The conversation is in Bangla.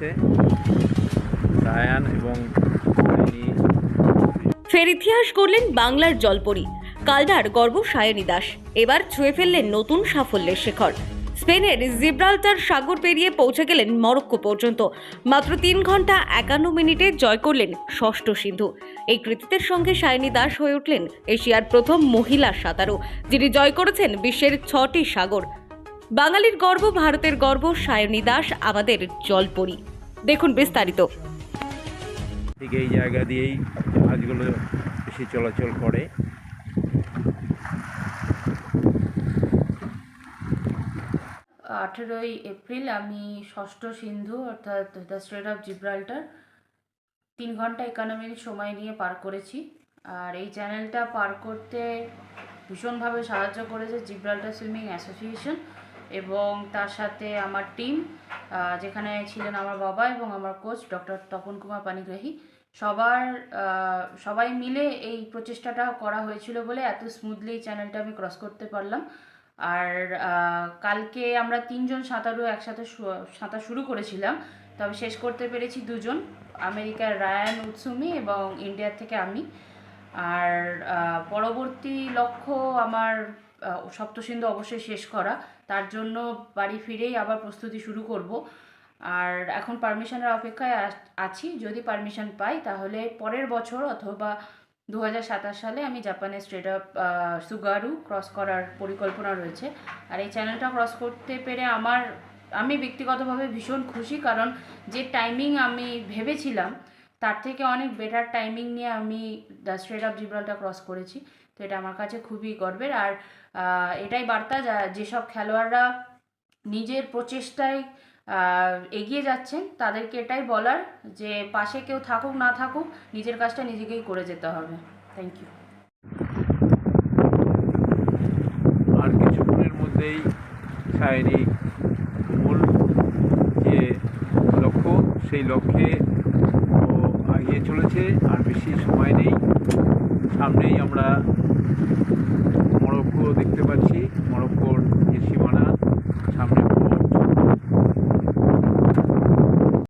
চলেছে রায়ান এবং ফের ইতিহাস করলেন বাংলার জলপরি। কালদার গর্ব সায়নী দাস। এবার ছুঁয়ে ফেললেন নতুন সাফল্যের শেখর। স্পেনের জিব্রাল্টার সাগর পেরিয়ে পৌঁছে গেলেন মরক্কো পর্যন্ত। মাত্র তিন ঘণ্টা একান্ন মিনিটে জয় করলেন ষষ্ঠ সিন্ধু। এই কৃতিত্বের সঙ্গে সায়নী দাস হয়ে উঠলেন এশিয়ার প্রথম মহিলা সাঁতারু, যিনি জয় করেছেন বিশ্বের ছটি সাগর। বাঙালির গর্ব ভারতের গর্ব সায়নী দাস আমাদের জলপরি। দেখুন বিস্তারিত। ঠিক এই জায়গা দিয়েই জাহাজগুলো বেশি চলাচল করে। আঠেরোই এপ্রিল আমি ষষ্ঠ সিন্ধু অর্থাৎ দ্য স্ট্রেট অফ জিব্রাল্টার। তিন ঘণ্টা একান্ন মিনিট সময় নিয়ে পার করেছি। আর এই চ্যানেলটা পার করতে ভীষণভাবে সাহায্য করেছে জিব্রাল্টার সুইমিং অ্যাসোসিয়েশন। এবং তার সাথে আমার টিম যেখানে ছিলেন আমার বাবা এবং আমার কোচ ডক্টর তপন কুমার পানিগ্রাহী। সবার সবাই মিলে এই প্রচেষ্টাটা করা হয়েছিল বলে এত স্মুথলি চ্যানেলটা আমি ক্রস করতে পারলাম। আর কালকে আমরা তিনজন সাঁতারু একসাথে সাঁতার শুরু করেছিলাম। তবে শেষ করতে পেরেছি দুজন, আমেরিকার রায়ান উৎসুমি এবং ইন্ডিয়ার থেকে আমি। আর পরবর্তী লক্ষ্য আমার সপ্তসিন্ধু অবশ্যই শেষ করা। তার জন্য বাড়ি ফিরেই আবার প্রস্তুতি শুরু করব। আর এখন পারমিশনের অপেক্ষায় আছি। যদি পারমিশন পাই, তাহলে পরের বছর অথবা দু হাজার সাতাশ সালে আমি জাপানের স্ট্রেট আপ সুগারু ক্রস করার পরিকল্পনা রয়েছে। আর এই চ্যানেলটা ক্রস করতে পেরে আমার, আমি ব্যক্তিগতভাবে ভীষণ খুশি। কারণ যে টাইমিং আমি ভেবেছিলাম, তার থেকে অনেক বেটার টাইমিং নিয়ে আমি the strait of Gibraltar cross করেছি। তো এটা আমার কাছে খুবই গর্বের। আর এটাই বার্তা যা, যেসব খেলোয়াড়রা নিজের প্রচেষ্টায় এগিয়ে যাচ্ছেন, তাদেরকে এটাই বলার যে পাশে কেউ থাকুক, না থাকুক, নিজের কাজটা নিজেকেই করে যেতে হবে। থ্যাংক ইউ আর কিছুক্ষণের মধ্যেই সায়নী মূল যে লক্ষ্য, সেই লক্ষ্যে ও এগিয়ে চলেছে, আর বেশি সময় নেই। সামনেই আমরা মরক্কো দেখতে পাচ্ছি। মরক্কোর